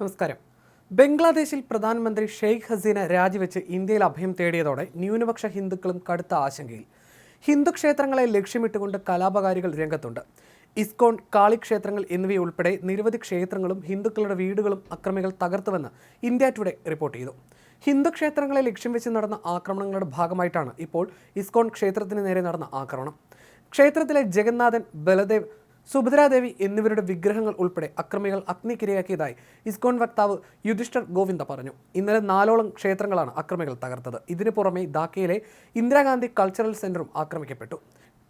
നമസ്കാരം. ബംഗ്ലാദേശിൽ പ്രധാനമന്ത്രി ഷെയ്ഖ് ഹസീന രാജിവെച്ച് ഇന്ത്യയിൽ അഭയം തേടിയതോടെ ന്യൂനപക്ഷ ഹിന്ദുക്കളും കടുത്ത ആശങ്കയിൽ. ഹിന്ദു ക്ഷേത്രങ്ങളെ ലക്ഷ്യമിട്ടുകൊണ്ട് കലാപകാരികൾ രംഗത്തുണ്ട്. ഇസ്കോൺ കാളി കാളിക്ഷേത്രങ്ങൾ എന്നിവയുൾപ്പെടെ നിരവധി ക്ഷേത്രങ്ങളും ഹിന്ദുക്കളുടെ വീടുകളും അക്രമികൾ തകർത്തുവെന്ന് ഇന്ത്യ ടുഡേ റിപ്പോർട്ട് ചെയ്തു. ഹിന്ദു ക്ഷേത്രങ്ങളെ ലക്ഷ്യം വെച്ച് നടന്ന ആക്രമണങ്ങളുടെ ഭാഗമായിട്ടാണ് ഇപ്പോൾ ഇസ്കോൺ ക്ഷേത്രത്തിന് നേരെ നടന്ന ആക്രമണം. ക്ഷേത്രത്തിലെ ജഗന്നാഥൻ ബലദേവ് സുഭദ്രാദേവി എന്നിവരുടെ വിഗ്രഹങ്ങൾ ഉൾപ്പെടെ അക്രമികൾ അഗ്നിക്കിരയാക്കിയതായി ഇസ്കോൺ വക്താവ് യുധിഷ്ഠർ ഗോവിന്ദ പറഞ്ഞു. ഇന്നലെ നാലോളം ക്ഷേത്രങ്ങളാണ് അക്രമികൾ തകർത്തത്. ഇതിനു പുറമെ ധാക്കയിലെ ഇന്ദിരാഗാന്ധി കൾച്ചറൽ സെന്ററും ആക്രമിക്കപ്പെട്ടു.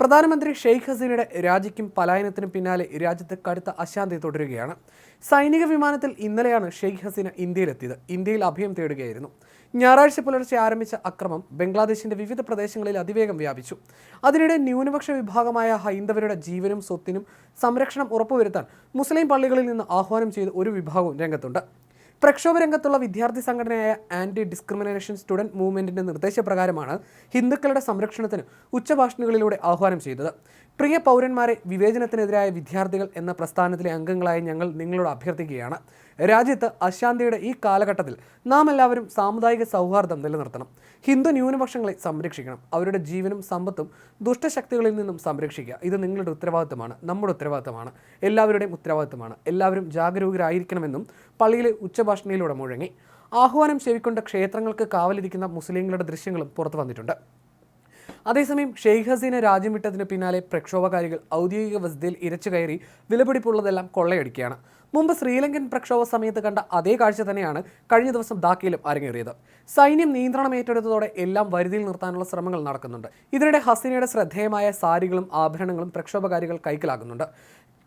പ്രധാനമന്ത്രി ഷെയ്ഖ് ഹസീനയുടെ രാജിക്കും പലായനത്തിനും പിന്നാലെ രാജ്യത്ത് കടുത്ത അശാന്തി തുടരുകയാണ്. സൈനിക വിമാനത്തിൽ ഇന്നലെയാണ് ഷെയ്ഖ് ഹസീന ഇന്ത്യയിലെത്തിയത്. ഇന്ത്യയിൽ അഭയം തേടുകയായിരുന്നു. ഞായറാഴ്ച പുലർച്ചെ ആരംഭിച്ച അക്രമം ബംഗ്ലാദേശിന്റെ വിവിധ പ്രദേശങ്ങളിൽ അതിവേഗം വ്യാപിച്ചു. അതിനിടെ ന്യൂനപക്ഷ വിഭാഗമായ ഹൈന്ദവരുടെ ജീവനും സ്വത്തിനും സംരക്ഷണം ഉറപ്പുവരുത്താൻ മുസ്ലിം പള്ളികളിൽ നിന്ന് ആഹ്വാനം ചെയ്ത് ഒരു വിഭാഗവും രംഗത്തുണ്ട്. പ്രക്ഷോഭ രംഗത്തുള്ള വിദ്യാർത്ഥി സംഘടനയായ ആന്റി ഡിസ്ക്രിമിനേഷൻ സ്റ്റുഡന്റ് മൂവ്മെന്റിന്റെ നിർദ്ദേശപ്രകാരമാണ് ഹിന്ദുക്കളുടെ സംരക്ഷണത്തിന് ഉച്ചഭാഷണികളിലൂടെ ആഹ്വാനം ചെയ്തത്. പ്രിയ പൗരന്മാരെ വിവേചനത്തിനെതിരായ വിദ്യാർത്ഥികൾ എന്ന പ്രസ്ഥാനത്തിലെ അംഗങ്ങളായി ഞങ്ങൾ നിങ്ങളോട് അഭ്യർത്ഥിക്കുകയാണ്. രാജ്യത്ത് അശാന്തിയുടെ ഈ കാലഘട്ടത്തിൽ നാം എല്ലാവരും സാമുദായിക സൗഹാർദ്ദം നിലനിർത്തണം. ഹിന്ദു ന്യൂനപക്ഷങ്ങളെ സംരക്ഷിക്കണം. അവരുടെ ജീവനും സമ്പത്തും ദുഷ്ടശക്തികളിൽ നിന്നും സംരക്ഷിക്കുക. ഇത് നിങ്ങളുടെ ഉത്തരവാദിത്തമാണ് നമ്മുടെ ഉത്തരവാദിത്തമാണ് എല്ലാവരുടെയും ഉത്തരവാദിത്തമാണ്. എല്ലാവരും ജാഗരൂകരായിരിക്കണമെന്നും പള്ളിയിലെ ഉച്ചഭാഷണിയിലൂടെ മുഴങ്ങി. ആഹ്വാനം ചെവിക്കൊണ്ട ക്ഷേത്രങ്ങൾക്ക് കാവലിരിക്കുന്ന മുസ്ലിങ്ങളുടെ ദൃശ്യങ്ങളും പുറത്തു വന്നിട്ടുണ്ട്. അതേസമയം ഷെയ്ഖ് ഹസീന രാജ്യം വിട്ടതിന് പിന്നാലെ പ്രക്ഷോഭകാരികൾ ഔദ്യോഗിക വസതിയിൽ ഇരച്ചു കയറി വിലപിടിപ്പുള്ളതെല്ലാം കൊള്ളയടിക്കുകയാണ്. മുമ്പ് ശ്രീലങ്കൻ പ്രക്ഷോഭ സമയത്ത് കണ്ട അതേ കാഴ്ച തന്നെയാണ് കഴിഞ്ഞ ദിവസം ധാക്കയിലും അരങ്ങേറിയത്. സൈന്യം നിയന്ത്രണം ഏറ്റെടുത്തതോടെ എല്ലാം വരുതിയിൽ നിർത്താനുള്ള ശ്രമങ്ങൾ നടക്കുന്നുണ്ട്. ഇതിനിടെ ഹസീനയുടെ ശ്രദ്ധേയമായ സാരികളും ആഭരണങ്ങളും പ്രക്ഷോഭകാരികൾ കൈക്കലാക്കുന്നുണ്ട്.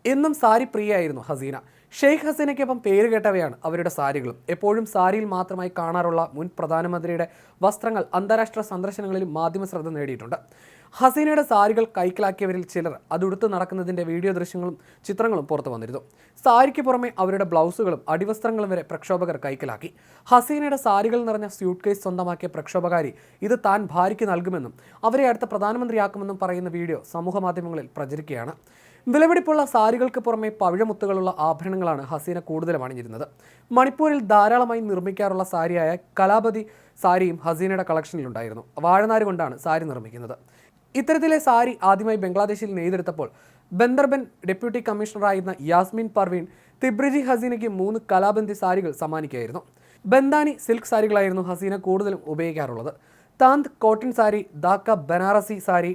എന്നും സാരി പ്രിയായിരുന്നു ഹസീന. ഷെയ്ഖ് ഹസീനയ്ക്കൊപ്പം പേര് കേട്ടവയാണ് അവരുടെ സാരികളും. എപ്പോഴും സാരിയിൽ മാത്രമായി കാണാറുള്ള മുൻ പ്രധാനമന്ത്രിയുടെ വസ്ത്രങ്ങൾ അന്താരാഷ്ട്ര സന്ദർശനങ്ങളിൽ മാധ്യമ ശ്രദ്ധ നേടിയിട്ടുണ്ട്. ഹസീനയുടെ സാരികൾ കൈക്കലാക്കിയവരിൽ ചിലർ അതുടുത്ത് നടക്കുന്നതിന്റെ വീഡിയോ ദൃശ്യങ്ങളും ചിത്രങ്ങളും പുറത്തു വന്നിരുന്നു. സാരിക്ക് പുറമെ അവരുടെ ബ്ലൗസുകളും അടിവസ്ത്രങ്ങളും വരെ പ്രക്ഷോഭകർ കൈക്കലാക്കി. ഹസീനയുടെ സാരികൾ നിറഞ്ഞ സ്യൂട്ട് കേസ് സ്വന്തമാക്കിയ പ്രക്ഷോഭകാരി ഇത് താൻ ഭാര്യയ്ക്ക് നൽകുമെന്നും അവരെ അടുത്ത പ്രധാനമന്ത്രിയാക്കുമെന്നും പറയുന്ന വീഡിയോ സമൂഹ മാധ്യമങ്ങളിൽ പ്രചരിക്കുകയാണ്. വിലപിടിപ്പുള്ള സാരികൾക്ക് പുറമെ പവിഴമുത്തുകളുള്ള ആഭരണങ്ങളാണ് ഹസീന കൂടുതലും അണിഞ്ഞിരുന്നത് മണിപ്പൂരിൽ ധാരാളമായി നിർമ്മിക്കാറുള്ള സാരിയായ കലാപതി സാരിയും ഹസീനയുടെ കളക്ഷനിലുണ്ടായിരുന്നു വാഴനാര് കൊണ്ടാണ് സാരി നിർമ്മിക്കുന്നത്. ഇത്തരത്തിലെ സാരി ആദ്യമായി ബംഗ്ലാദേശിൽ നെയ്തെടുത്തപ്പോൾ ബന്ദർബൻ ഡെപ്യൂട്ടി കമ്മീഷണറായിരുന്ന യാസ്മിൻ പർവീൻ തിബ്രിജി ഹസീനയ്ക്ക് മൂന്ന് കലാബന്ദി സാരികൾ സമ്മാനിക്കുകയായിരുന്നു. ബന്ദാനി സിൽക്ക് സാരികളായിരുന്നു ഹസീന കൂടുതലും ഉപയോഗിക്കാറുള്ളത്. Tant cotton sari Dhaka Banarasi sari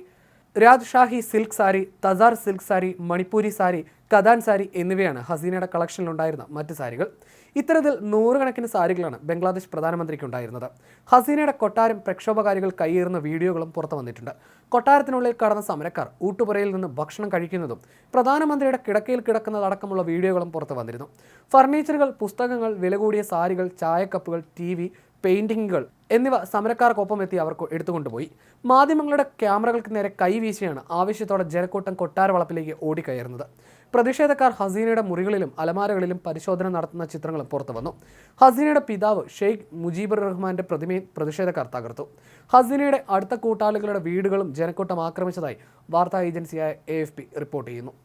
Rajshahi silk sari tussar silk sari Manipuri sari katan sari എന്നിവയാണ് ഹസീനയുടെ കളക്ഷനിലുണ്ടായിരുന്ന മറ്റ് സാരികൾ. ഇത്തരത്തിൽ നൂറുകണക്കിന് സാരികളാണ് ബംഗ്ലാദേശ് പ്രധാനമന്ത്രിക്ക് ഉണ്ടായിരുന്നത്. ഹസീനയുടെ കൊട്ടാരം പ്രക്ഷോഭകാരികൾ കൈയേറുന്ന വീഡിയോകളും പുറത്തു വന്നിട്ടുണ്ട്. കൊട്ടാരത്തിനുള്ളിൽ കടന്ന സമരക്കാർ ഊട്ടുപുരയിൽ നിന്ന് ഭക്ഷണം കഴിക്കുന്നതും പ്രധാനമന്ത്രിയുടെ കിടക്കയിൽ കിടക്കുന്നതടക്കമുള്ള വീഡിയോകളും പുറത്തു വന്നിരുന്നു. ഫർണിച്ചറുകൾ പുസ്തകങ്ങൾ വില കൂടിയ സാരികൾ ചായക്കപ്പുകൾ ടി വി പെയിന്റിങ്ങുകൾ എന്നിവ സമരക്കാർക്കൊപ്പം എത്തി അവർക്ക് എടുത്തുകൊണ്ടുപോയി. മാധ്യമങ്ങളുടെ ക്യാമറകൾക്ക് നേരെ കൈവീശിയാണ് ആവശ്യത്തോടെ ജനക്കൂട്ടം കൊട്ടാരവളപ്പിലേക്ക് ഓടിക്കയറുന്നത്. പ്രതിഷേധക്കാർ ഹസീനയുടെ മുറികളിലും അലമാരകളിലും പരിശോധന നടത്തുന്ന ചിത്രങ്ങൾ പുറത്തു വന്നു. ഹസീനയുടെ പിതാവ് ഷെയ്ഖ് മുജീബുർ റഹ്മാന്റെ പ്രതിമയും പ്രതിഷേധക്കാർ തകർത്തു. ഹസീനയുടെ അടുത്ത കൂട്ടാളികളുടെ വീടുകളും ജനക്കൂട്ടം ആക്രമിച്ചതായി വാർത്താ ഏജൻസിയായ എ റിപ്പോർട്ട് ചെയ്യുന്നു.